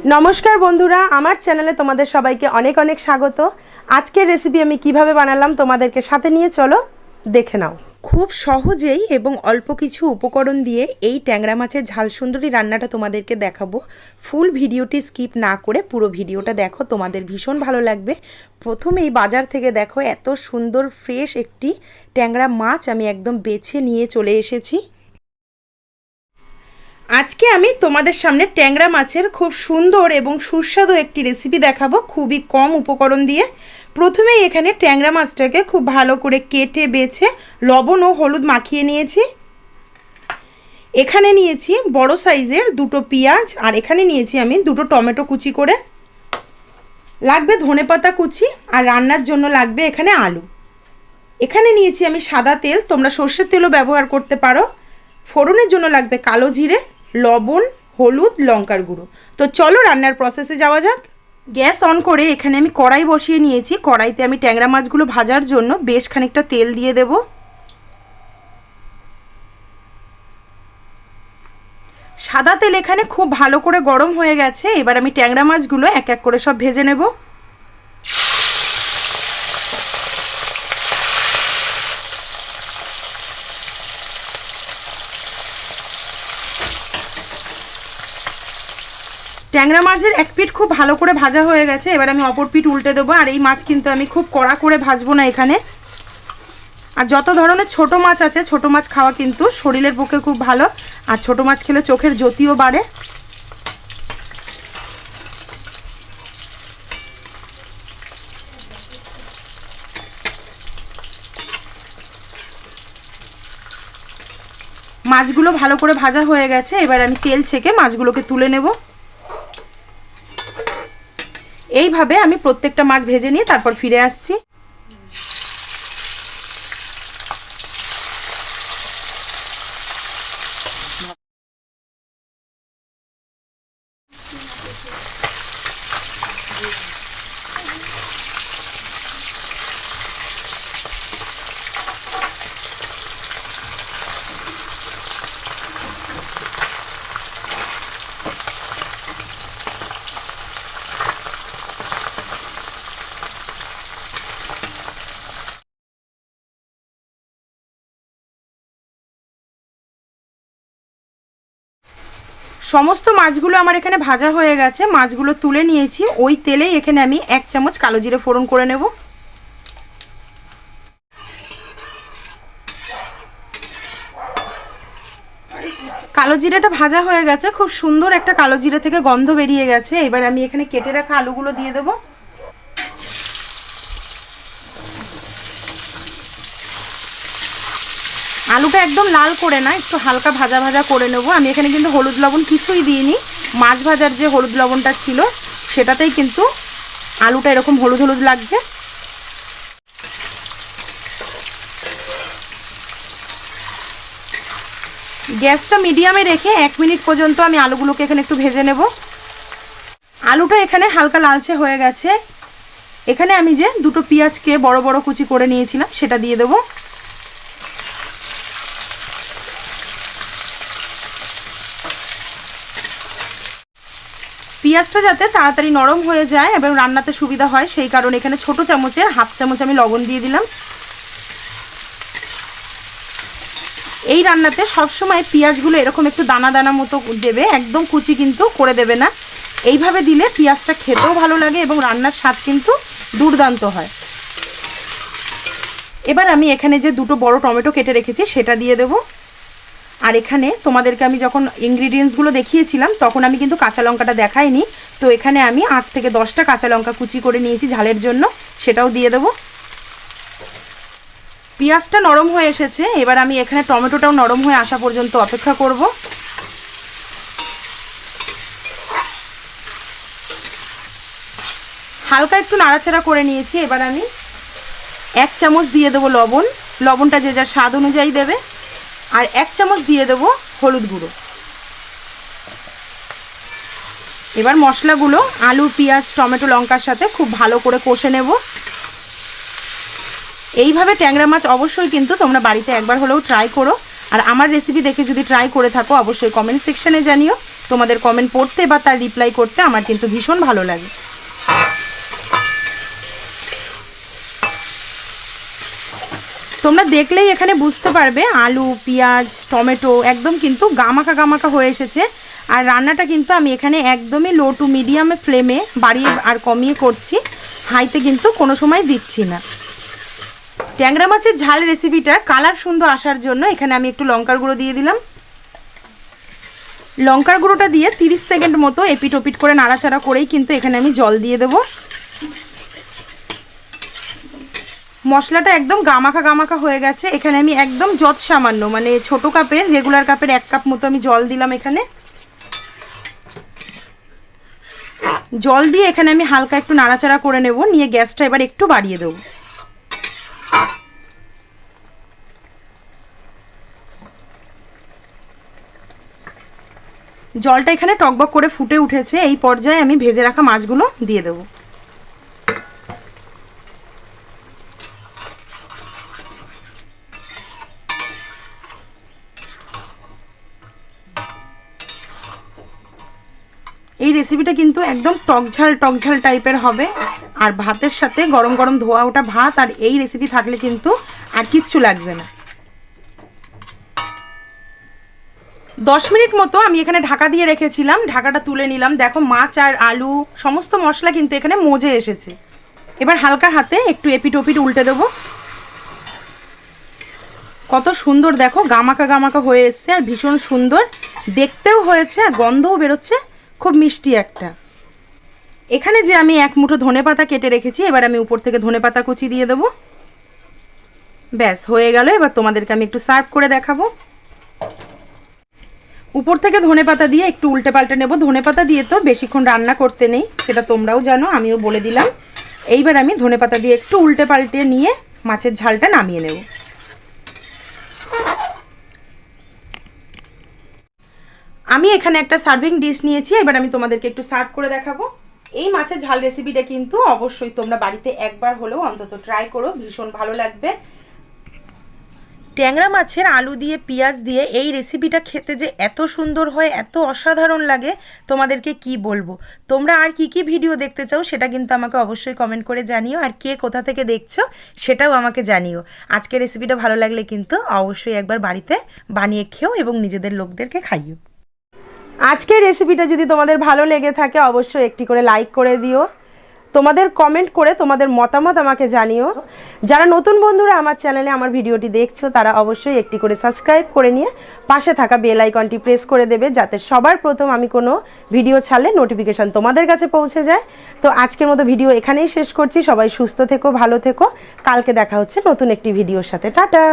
নমস্কার বন্ধুরা, আমার চ্যানেলে তোমাদের সবাইকে অনেক অনেক স্বাগত। আজকের রেসিপি আমি কীভাবে বানালাম তোমাদেরকে সাথে নিয়ে চলো, দেখে নাও। খুব সহজেই এবং অল্প কিছু উপকরণ দিয়ে এই ট্যাংরা মাছের ঝাল সুন্দরী রান্নাটা তোমাদেরকে দেখাবো। ফুল ভিডিওটি স্কিপ না করে পুরো ভিডিওটা দেখো, তোমাদের ভীষণ ভালো লাগবে। প্রথমেই বাজার থেকে দেখো, এত সুন্দর ফ্রেশ একটি ট্যাংরা মাছ আমি একদম বেছে নিয়ে চলে এসেছি। আজকে আমি তোমাদের সামনে ট্যাংরা মাছের খুব সুন্দর এবং সুস্বাদু একটি রেসিপি দেখাবো খুবই কম উপকরণ দিয়ে। প্রথমেই এখানে ট্যাংরা মাছটাকে খুব ভালো করে কেটে, বেছে, লবণ ও হলুদ মাখিয়ে নিয়েছি। এখানে নিয়েছি বড় সাইজের দুটো পেঁয়াজ আর এখানে নিয়েছি আমি দুটো টমেটো কুচি করে। লাগবে ধনেপাতা কুচি আর রান্নার জন্য লাগবে এখানে আলু। এখানে নিয়েছি আমি সাদা তেল, তোমরা সর্ষের তেলও ব্যবহার করতে পারো। ফোড়নের জন্য লাগবে কালো জিরে লবণ, হলুদ, লঙ্কার গুঁড়ো। তো চলো রান্নার প্রসেসে যাওয়া যাক। গ্যাস অন করে এখানে আমি কড়াই বসিয়ে নিয়েছি। কড়াইতে আমি ট্যাংরা মাছগুলো ভাজার জন্য বেশ খানিকটা তেল দিয়ে দেব। সাদা তেল এখানে খুব ভালো করে গরম হয়ে গেছে। এবার আমি ট্যাংরা মাছগুলো এক এক করে সব ভেজে নেব। ট্যাংরা মাছের এক পিঠ খুব ভালো করে ভাজা হয়ে গেছে, এবার আমি অপর পিঠ উল্টে দেবো, আর এই মাছ কিন্তু আমি খুব কড়া করে ভাজবো না এখানে। আর যত ধরনের ছোট মাছ আছে, ছোট মাছ খাওয়া কিন্তু শরীরের পক্ষে খুব ভালো, আর ছোট মাছ খেলে চোখের জ্যোতিও বাড়ে। মাছগুলো ভালো করে ভাজা হয়ে গেছে, এবার আমি তেল ছেঁকে মাছগুলোকে তুলে নেব। এইভাবে আমি প্রত্যেকটা মাছ ভেজে নিয়ে তারপর ফিরে আসছি। সমস্ত মাছগুলো আমার এখানে ভাজা হয়ে গেছে। মাছগুলো তুলে নিয়েছি। ওই তেলেই এখানে আমি এক চামচ কালো জিরে ফোড়ন করে নেব। কালো জিরেটা ভাজা হয়ে গেছে। খুব সুন্দর একটা কালো জিরে থেকে গন্ধ বেরিয়ে গেছে। এবার আমি এখানে কেটে রাখা আলুগুলো দিয়ে দেবো। আলুটা একদম লাল করে না, একটু হালকা ভাজা ভাজা করে নেব। আমি এখানে কিন্তু হলুদ লবণ কিছুই দিইনি। মাছ ভাজার যে হলুদ লবণটা ছিল, সেটাতেই কিন্তু আলুটা এরকম হলুদ হলুদ লাগছে। গ্যাসটা মিডিয়ামে রেখে এক মিনিট পর্যন্ত আমি আলুগুলোকে এখানে একটু ভেজে নেব। আলুটা এখানে হালকা লালচে হয়ে গেছে। এখানে আমি যে দুটো পেঁয়াজকে বড় বড় কুচি করে নিয়েছিলাম, সেটা দিয়ে দেবো। পেঁয়াজটা যাতে তাড়াতাড়ি নরম হয়ে যায় এবং রান্নাতে সুবিধা হয়, সেই কারণে এখানে ছোট চামচের হাফ চামচ আমি লবণ দিয়ে দিলাম। এই রান্নাতে সবসময় পেঁয়াজগুলো এরকম একটু দানা দানা মতো দেবে, একদম কুচি কিন্তু করে দেবে না। এইভাবে দিলে পেঁয়াজটা খেতেও ভালো লাগে এবং রান্নার স্বাদ কিন্তু দুর্দান্ত হয়। এবার আমি এখানে যে দুটো বড় টমেটো কেটে রেখেছি, সেটা দিয়ে দেবো। আর এখানে তোমাদেরকে আমি যখন ইনগ্রিডিয়েন্টসগুলো দেখিয়েছিলাম, তখন আমি কিন্তু কাঁচা লঙ্কাটা দেখাইনি। তো এখানে আমি আট থেকে দশটা কাঁচা লঙ্কা কুচি করে নিয়েছি ঝালের জন্য, সেটাও দিয়ে দেবো। পেঁয়াজটা নরম হয়ে এসেছে, এবার আমি এখানে টমেটোটাও নরম হয়ে আসা পর্যন্ত অপেক্ষা করব। হালকা একটু নাড়াচাড়া করে নিয়েছি, এবার আমি এক চামচ দিয়ে দেবো লবণ। লবণটা যে যার স্বাদ অনুযায়ী দেবে। আর এক চামচ দিয়ে দেবো হলুদ গুঁড়ো। এবার মশলাগুলো আলু, পেঁয়াজ, টমেটো, লঙ্কার সাথে খুব ভালো করে কষে নেব। এইভাবে ট্যাংরা মাছ অবশ্যই কিন্তু তোমরা বাড়িতে একবার হলেও ট্রাই করো। আর আমার রেসিপি দেখে যদি ট্রাই করে থাকো, অবশ্যই কমেন্ট সেকশানে জানিও। তোমাদের কমেন্ট পড়তে বা তার রিপ্লাই করতে আমার কিন্তু ভীষণ ভালো লাগে। তোমরা দেখলেই এখানে বুঝতে পারবে, আলু, পেঁয়াজ, টমেটো একদম কিন্তু গামাকা গামাকা হয়ে এসেছে। আর রান্নাটা কিন্তু আমি এখানে একদমই লো টু মিডিয়ামে ফ্লেমে বাড়িয়ে আর কমিয়ে করছি হাইতে কিন্তু কোনো সময় দিচ্ছি না। ট্যাংরা মাছের ঝাল রেসিপিটা কালার সুন্দর আসার জন্য এখানে আমি একটু লঙ্কার গুঁড়ো দিয়ে দিলাম। লঙ্কার গুঁড়োটা দিয়ে 30 সেকেন্ড মতো এপিট ওপিট করে নাড়াচাড়া করেই কিন্তু এখানে আমি জল দিয়ে দেবো। মশলাটা একদম গামাখা গামাখা হয়ে গেছে। এখানে আমি একদম যত সামান্য মানে ছোট কাপের রেগুলার কাপের এক কাপ মতো আমি জল দিলাম এখানে। জল দিয়ে এখানে আমি হালকা একটু নাড়াচাড়া করে নেব, নিয়ে গ্যাসটা এবার একটু বাড়িয়ে দেবো। জলটা এখানে টকবক করে ফুটে উঠেছে, এই পর্যায়ে আমি ভেজে রাখা মাছগুলো দিয়ে দেবো এই রেসিপিটা কিন্তু একদম টকঝাল টকঝাল টাইপের হবে। আর ভাতের সাথে গরম গরম ধোয়া ওটা ভাত, আর এই রেসিপি থাকলে কিন্তু আর কিচ্ছু লাগবে না। দশ মিনিট মতো আমি এখানে ঢাকা দিয়ে রেখেছিলাম, ঢাকাটা তুলে নিলাম। দেখো মাছ আর আলু, সমস্ত মশলা কিন্তু এখানে মজে এসেছে। এবার হালকা হাতে একটু এপিট ওপিট উল্টে দেবো। কত সুন্দর দেখো, গামাকা গামাকা হয়ে এসছে, আর ভীষণ সুন্দর। দেখতেও হয়েছে, আর গন্ধও বেরোচ্ছে। খুব মিষ্টি একটা। এখানে যে আমি এক মুঠো ধনে পাতা কেটে রেখেছি, এবার আমি উপর থেকে ধনে পাতা কুচি দিয়ে দেবো। ব্যাস, হয়ে গেল, এবার তোমাদেরকে আমি একটু সার্ভ করে দেখাবো। উপর থেকে ধনে পাতা দিয়ে একটু উল্টে পাল্টে নেব। ধনে পাতা দিয়ে তো বেশিক্ষণ রান্না করতে নেই, সেটা তোমরাও জানো, আমিও বলে দিলাম। এইবার আমি ধনে পাতা দিয়ে একটু উল্টে পাল্টে নিয়ে মাছের ঝালটা নামিয়ে নেব। আমি এখানে একটা সার্ভিং ডিশ নিয়েছি, এবার আমি তোমাদেরকে একটু সার্ভ করে দেখাবো। এই মাছের ঝাল রেসিপিটা কিন্তু অবশ্যই তোমরা বাড়িতে একবার হলেও অন্তত ট্রাই করো, ভীষণ ভালো লাগবে। ট্যাংরা মাছের আলু দিয়ে, পেঁয়াজ দিয়ে এই রেসিপিটা খেতে যে এত সুন্দর হয়, এত অসাধারণ লাগে, তোমাদেরকে কি বলব? তোমরা আর কি কি ভিডিও দেখতে চাও সেটা কিন্তু আমাকে অবশ্যই কমেন্ট করে জানিও, আর কে কোথা থেকে দেখছ সেটাও আমাকে জানিও। আজকের রেসিপিটা ভালো লাগলে কিন্তু অবশ্যই একবার বাড়িতে বানিয়ে খেও এবং নিজেদের লোকদেরকে খাইও। আজকের রেসিপিটা যদি তোমাদের ভালো লেগে থাকে, অবশ্যই একটি করে লাইক করে দিও। তোমাদের কমেন্ট করে তোমাদের মতামত আমাকে জানিও। যারা নতুন বন্ধুরা আমার চ্যানেলে আমার ভিডিওটি দেখছ, তারা অবশ্যই একটি করে সাবস্ক্রাইব করে নিয়ে পাশে থাকা বেল আইকনটি প্রেস করে দেবে, যাতে সবার প্রথম আমি কোনো ভিডিও ছাড়লে নোটিফিকেশান তোমাদের কাছে পৌঁছে যায়। তো আজকের মতো ভিডিও এখানেই শেষ করছি। সবাই সুস্থ থেকো, ভালো থেকো। কালকে দেখা হচ্ছে নতুন একটি ভিডিওর সাথে। টাটা!